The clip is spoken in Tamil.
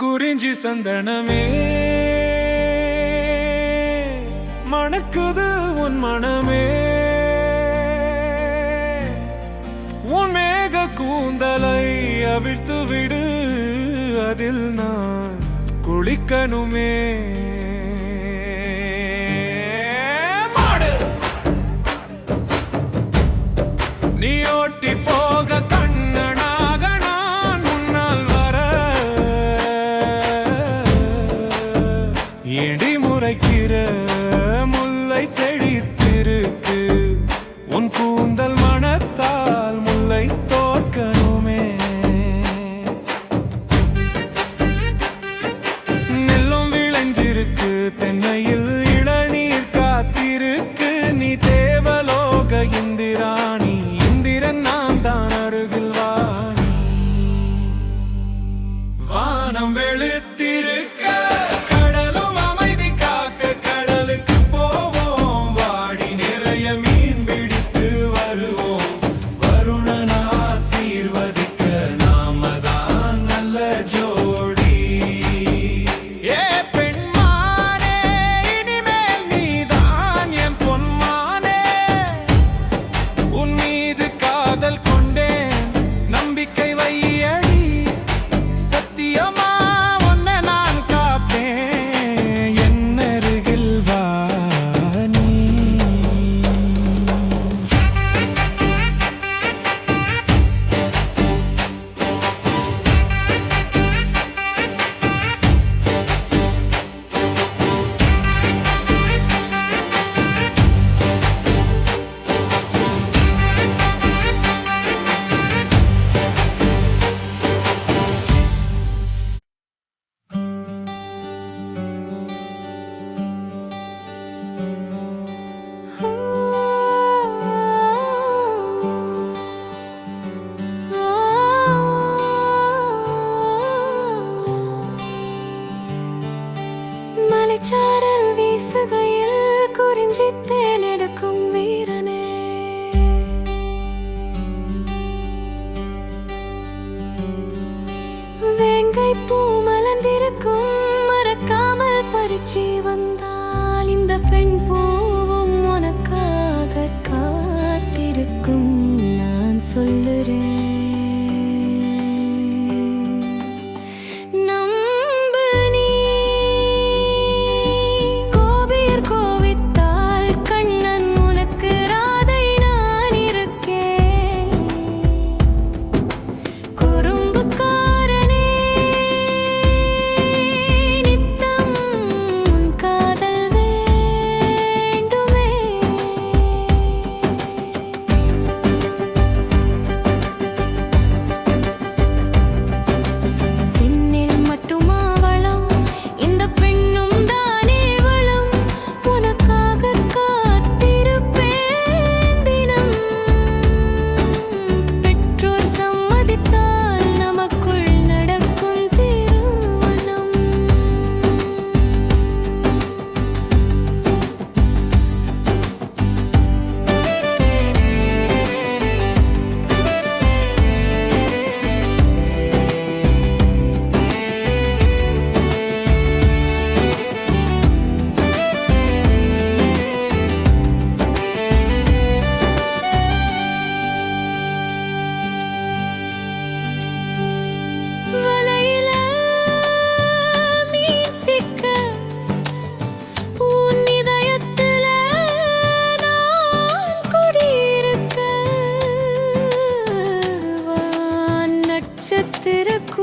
குறிஞ்சி சந்தனமே. மணக்குது உன் மனமே. உன் மேக கூந்தலை அவிழ்த்து விடு அதில் நான் குளிக்கணுமே. கூந்தல் மனத்தால் முல்லை தோற்கணுமே. நெல்லும் விளைஞ்சிருக்கு தென்னையில் இளநீர் காத்திருக்கு. நீ தேவலோக இந்திராணி இந்திரன் நான் தான் அருகில் வாணி. வானம் வெளுத்திரு மலைச்சாரல் வீசுகையில் குறிஞ்சி தேனெடுக்கும் வீரனே. வேங்கை பூ மலர்ந்திருக்கும் மறக்காமல் பறிச்சு வந்தால் இந்த பெண் பூ திறக்கும்